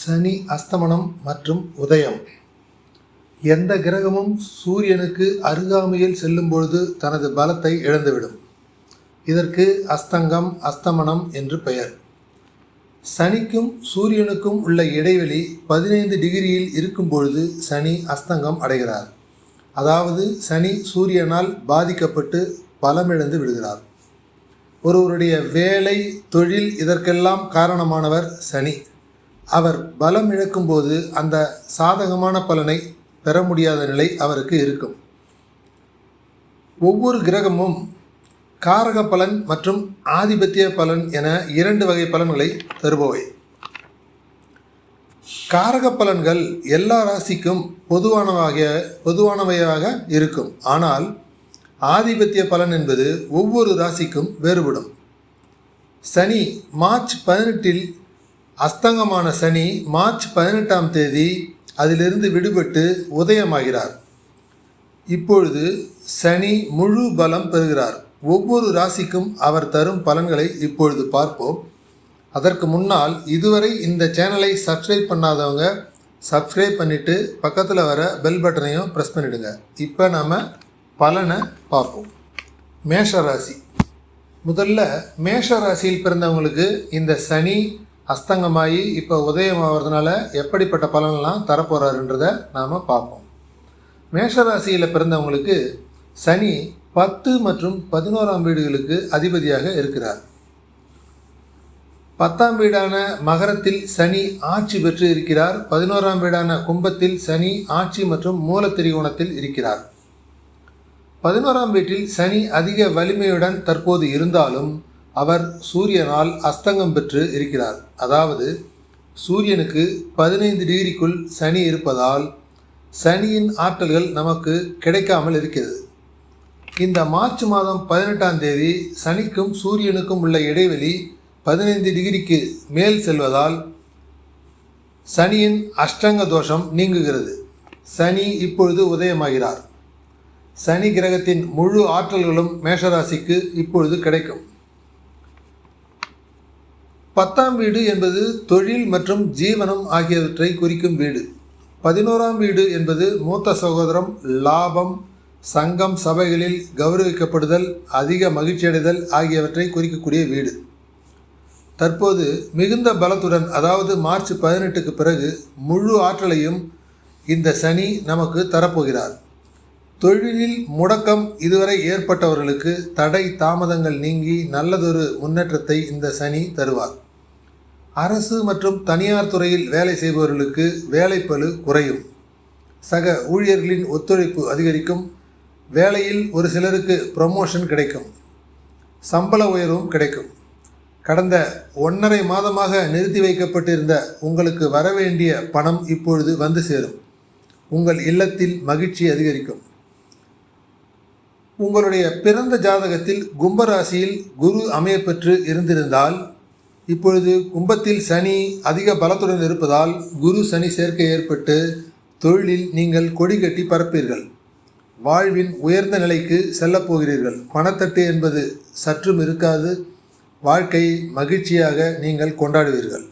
சனி அஸ்தமனம் மற்றும் உதயம். எந்த கிரகமும் சூரியனுக்கு அருகாமையில் செல்லும் பொழுது தனது பலத்தை இழந்துவிடும். இதற்கு அஸ்தங்கம் அஸ்தமனம் என்று பெயர். சனிக்கும் சூரியனுக்கும் உள்ள இடைவெளி பதினைந்து டிகிரியில் இருக்கும் பொழுது சனி அஸ்தங்கம் அடைகிறார். அதாவது சனி சூரியனால் பாதிக்கப்பட்டு பலமிழந்து விடுகிறார். ஒருவருடைய வேலை தொழில் இதற்கெல்லாம் காரணமானவர் சனி. அவர் பலம் இழக்கும்போது அந்த சாதகமான பலனை பெற முடியாத நிலை அவருக்கு இருக்கும். ஒவ்வொரு கிரகமும் காரக பலன் மற்றும் ஆதிபத்திய பலன் என இரண்டு வகை பலன்களை தருபவை. காரக பலன்கள் எல்லா ராசிக்கும் பொதுவானவாக பொதுவானவையாக இருக்கும். ஆனால் ஆதிபத்திய பலன் என்பது ஒவ்வொரு ராசிக்கும் வேறுபடும். சனி மார்ச் பதினெட்டில் அஸ்தங்கமான சனி மார்ச் பதினெட்டாம் தேதி அதிலிருந்து விடுபட்டு உதயமாகிறார். இப்பொழுது சனி முழு பலம் பெறுகிறார். ஒவ்வொரு ராசிக்கும் அவர் தரும் பலன்களை இப்பொழுது பார்ப்போம். அதற்கு முன்னால் இதுவரை இந்த சேனலை சப்ஸ்கிரைப் பண்ணாதவங்க சப்ஸ்கிரைப் பண்ணிவிட்டு பக்கத்தில் வர பெல் பட்டனையும் ப்ரெஸ் பண்ணிவிடுங்க இப்போ நாம் பலனை பார்ப்போம். மேஷ ராசி முதல்ல மேஷ ராசியில் பிறந்தவங்களுக்கு இந்த சனி அஸ்தங்கமாகி இப்போ உதயம் ஆகிறதுனால எப்படிப்பட்ட பலன்லாம் தரப்போகிறாருன்றதை நாம் பார்ப்போம். மேஷ ராசியில் பிறந்தவங்களுக்கு சனி பத்து மற்றும் பதினோராம் வீடுகளுக்கு அதிபதியாக இருக்கிறார். பத்தாம் வீடான மகரத்தில் சனி ஆட்சி பெற்று இருக்கிறார். பதினோராம் வீடான கும்பத்தில் சனி ஆட்சி மற்றும் மூலத்திரிகோணத்தில் இருக்கிறார். பதினோராம் வீட்டில் சனி அதிக வலிமையுடன் தற்போது இருந்தாலும் அவர் சூரியனால் அஸ்தங்கம் பெற்று இருக்கிறார். அதாவது சூரியனுக்கு பதினைந்து டிகிரிக்குள் சனி இருப்பதால் சனியின் ஆற்றல்கள் நமக்கு கிடைக்காமல் இருக்கிறது. இந்த மார்ச் மாதம் பதினெட்டாம் தேதி சனிக்கும் சூரியனுக்கும் உள்ள இடைவெளி பதினைந்து டிகிரிக்கு மேல் செல்வதால் சனியின் அஷ்டங்க தோஷம் நீங்குகிறது. சனி இப்பொழுது உதயமாகிறார். சனி கிரகத்தின் முழு ஆற்றல்களும் மேஷராசிக்கு இப்பொழுது கிடைக்கும். பத்தாம் வீடு என்பது தொழில் மற்றும் ஜீவனம் ஆகியவற்றை குறிக்கும் வீடு. பதினோராம் வீடு என்பது மூத்த சகோதரம் லாபம் சங்கம் சபைகளில் கௌரவிக்கப்படுதல் அதிக மகிழ்ச்சியடைதல் ஆகியவற்றை குறிக்கக்கூடிய வீடு. தற்போது மிகுந்த பலத்துடன் அதாவது மார்ச் பதினெட்டுக்கு பிறகு முழு ஆற்றலையும் இந்த சனி நமக்கு தரப்போகிறார். தொழிலில் முடக்கம் இதுவரை ஏற்பட்டவர்களுக்கு தடை தாமதங்கள் நீங்கி நல்லதொரு முன்னேற்றத்தை இந்த சனி தருவார். அரசு மற்றும் தனியார் துறையில் வேலை செய்பவர்களுக்கு வேலைப்பழு குறையும். சக ஊழியர்களின் ஒத்துழைப்பு அதிகரிக்கும். வேலையில் ஒரு சிலருக்கு ப்ரமோஷன் கிடைக்கும். சம்பள உயர்வும் கிடைக்கும். கடந்த ஒன்றரை மாதமாக நிறுத்தி வைக்கப்பட்டிருந்த உங்களுக்கு வரவேண்டிய பணம் இப்பொழுது வந்து சேரும். உங்கள் இல்லத்தில் மகிழ்ச்சி அதிகரிக்கும். உங்களுடைய பிறந்த ஜாதகத்தில் கும்பராசியில் குரு அமையப்பெற்று இருந்திருந்தால் இப்பொழுது கும்பத்தில் சனி அதிக பலத்துடன் இருப்பதால் குரு சனி சேர்க்கை ஏற்பட்டு தொழிலில் நீங்கள் கொடி கட்டி பரப்பீர்கள் வாழ்வின் உயர்ந்த நிலைக்கு செல்லப்போகிறீர்கள் பணத்தட்டு என்பது சற்றும் இருக்காது. வாழ்க்கையை மகிழ்ச்சியாக நீங்கள் கொண்டாடுவீர்கள்.